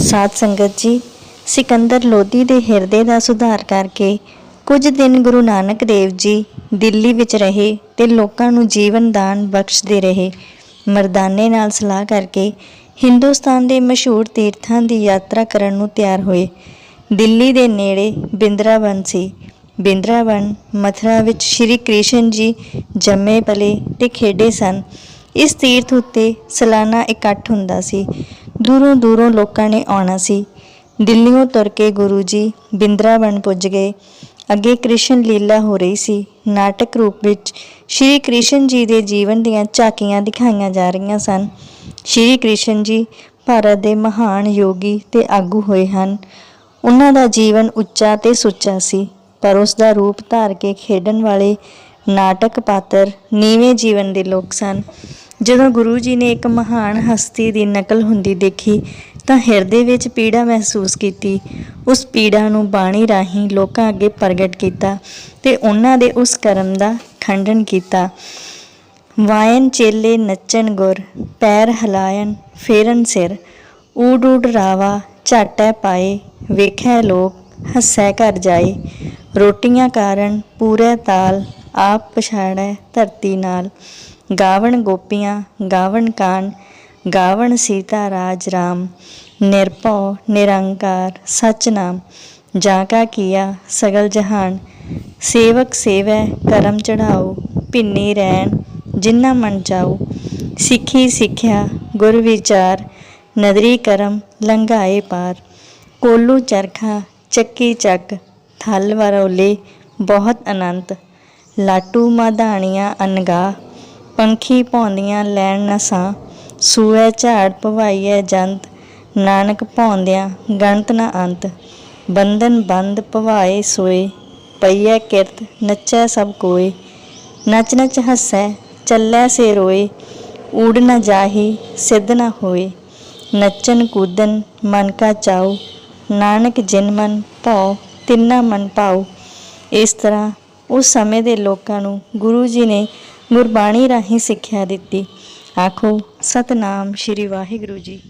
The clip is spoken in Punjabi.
ਸਾਧ ਸੰਗਤ ਜੀ, ਸਿਕੰਦਰ ਲੋਧੀ ਦੇ ਹਿਰਦੇ ਦਾ ਸੁਧਾਰ ਕਰਕੇ ਕੁਝ ਦਿਨ ਗੁਰੂ ਨਾਨਕ ਦੇਵ ਜੀ ਦਿੱਲੀ ਵਿੱਚ ਰਹੇ ਤੇ ਲੋਕਾਂ ਨੂੰ ਜੀਵਨ ਦਾਨ ਬਖਸ਼ਦੇ ਰਹੇ। ਮਰਦਾਨੇ ਨਾਲ ਸਲਾਹ ਕਰਕੇ ਹਿੰਦੁਸਤਾਨ ਦੇ ਮਸ਼ਹੂਰ ਤੀਰਥਾਂ ਦੀ ਯਾਤਰਾ ਕਰਨ ਨੂੰ ਤਿਆਰ ਹੋਏ। ਦਿੱਲੀ ਦੇ ਨੇੜੇ ਬਿੰਦਰਾਵਨ ਸੀ। ਬਿੰਦਰਾਵਨ ਮਥੁਰਾ ਵਿੱਚ ਸ਼੍ਰੀ ਕ੍ਰਿਸ਼ਨ ਜੀ ਜੰਮੇ ਪਲੇ ਤੇ ਖੇਡੇ ਸਨ। ਇਸ ਤੀਰਥ ਉੱਤੇ ਸਾਲਾਨਾ ਇਕੱਠ ਹੁੰਦਾ ਸੀ। ਦੂਰੋਂ ਦੂਰੋਂ ਲੋਕਾਂ ਨੇ ਆਉਣਾ ਸੀ। ਦਿੱਲੀੋਂ ਤੁਰ ਕੇ ਗੁਰੂ ਜੀ ਬਿੰਦਰਾਵਨ ਪੁੱਜ ਗਏ। ਅੱਗੇ ਕ੍ਰਿਸ਼ਨ ਲੀਲਾ ਹੋ ਰਹੀ ਸੀ। ਨਾਟਕ ਰੂਪ ਵਿੱਚ ਸ਼੍ਰੀ ਕ੍ਰਿਸ਼ਨ ਜੀ ਦੇ ਜੀਵਨ ਦੀਆਂ ਝਾਕੀਆਂ ਦਿਖਾਈਆਂ ਜਾ ਰਹੀਆਂ ਸਨ। ਸ਼੍ਰੀ ਕ੍ਰਿਸ਼ਨ ਜੀ ਭਾਰਤ ਦੇ ਮਹਾਨ ਯੋਗੀ ਤੇ ਆਗੂ ਹੋਏ ਹਨ। ਉਹਨਾਂ ਦਾ ਜੀਵਨ ਉੱਚਾ ਤੇ ਸੁੱਚਾ ਸੀ, ਪਰ ਉਸ ਦਾ ਰੂਪ ਧਾਰ ਕੇ ਖੇਡਣ ਵਾਲੇ ਨਾਟਕ ਪਾਤਰ ਨੀਵੇਂ ਜੀਵਨ ਦੇ ਲੋਕ ਸਨ। ਜਦੋਂ ਗੁਰੂ ਜੀ ਨੇ ਇੱਕ ਮਹਾਨ ਹਸਤੀ ਦੀ ਨਕਲ ਹੁੰਦੀ ਦੇਖੀ, ਤਾਂ ਹਿਰਦੇ ਵਿੱਚ ਪੀੜਾ ਮਹਿਸੂਸ ਕੀਤੀ। ਉਸ ਪੀੜਾ ਨੂੰ ਬਾਣੀ ਰਾਹੀਂ ਲੋਕਾਂ ਅੱਗੇ ਪ੍ਰਗਟ ਕੀਤਾ ਤੇ ਉਹਨਾਂ ਦੇ ਉਸ ਕਰਮ ਦਾ ਖੰਡਨ ਕੀਤਾ। ਵਾਇਨ ਚੇਲੇ ਨੱਚਣ ਗੁਰ, ਪੈਰ ਹਲਾਇਨ ਫੇਰਨ ਸਿਰ ਊਡ ਊਡ ਰਾਵਾ, ਝਾਟੈ ਪਾਏ, ਵੇਖੈ ਲੋਕ, ਹੱਸੈ ਘਰ ਜਾਏ। ਰੋਟੀਆਂ ਕਾਰਨ ਪੂਰੇ ਤਾਲ, ਆਪ ਪਛਾੜੈ ਧਰਤੀ ਨਾਲ। ਗਾਵਣ ਗੋਪੀਆਂ, ਗਾਵਣ ਕਾਨ ਗਾਵਣ ਸੀਤਾ ਰਾਜ ਰਾਮ, ਨਿਰਭਉ, ਨਿਰੰਕਾਰ ਸਚ ਨਾਮ ਜਾ ਕਾ ਕੀਆ, ਸਗਲ ਜਹਾਨ, ਸੇਵਕ ਸੇਵੈ, ਕਰਮ ਚੜਾਓ ਭਿੰਨੀ ਰਹਿਣ ਜਿਨ੍ਹਾਂ ਮਨ ਜਾਓ, ਸਿੱਖੀ ਸਿੱਖਿਆ, ਗੁਰ ਵਿਚਾਰ, ਨਦਰੀ ਕਰਮ, ਲੰਘਾਏ ਪਾਰ, ਕੋਲੂ ਚਰਖਾ, ਚੱਕੀ ਚੱਕ, ਥਲ ਵਰੋਲੇ ਬਹੁਤ ਅਨੰਤ, ਲਾਟੂ ਮਾਧਾਣੀਆਂ ਅਨਗਾ ਪੰਖੀ ਭੌਂਦੀਆਂ ਲੈਣ ਨਾ ਨਸਾਂ ਸੂਏ ਝਾੜ ਭਵਾਈਐ ਜੰਤ। ਨਾਨਕ ਭੌਂਦਿਆਂ ਗਣਤ ਨ ਅੰਤ। ਬੰਧਨ ਬੰਦ ਭਵਾਏ ਸੋਏ। ਪਈਐ ਕਿਰਤ, ਨੱਚੈ ਸਭ ਕੋਏ। ਨਚ ਨਚ ਹੱਸੈ, ਚੱਲੈ ਸੇ ਰੋਏ। ਊੜ ਨਾ ਜਾਹੀ, ਸਿੱਧ ਨ ਹੋਏ। ਨੱਚਨ ਕੂਦਨ ਮਨ ਕਾ ਚਾਉ। ਨਾਨਕ ਜਿਨ ਮਨ ਭਾਉ, ਤਿੰਨਾ ਮਨ ਭਾਉ। ਇਸ ਤਰ੍ਹਾਂ ਉਸ ਸਮੇਂ ਦੇ ਲੋਕਾਂ ਨੂੰ ਗੁਰੂ ਜੀ ਨੇ ਗੁਰਬਾਣੀ ਰਾਹੀਂ ਸਿੱਖਿਆ ਦਿੱਤੀ। ਆਖੋ ਸਤਨਾਮ ਸ਼੍ਰੀ ਵਾਹਿਗੁਰੂ ਜੀ।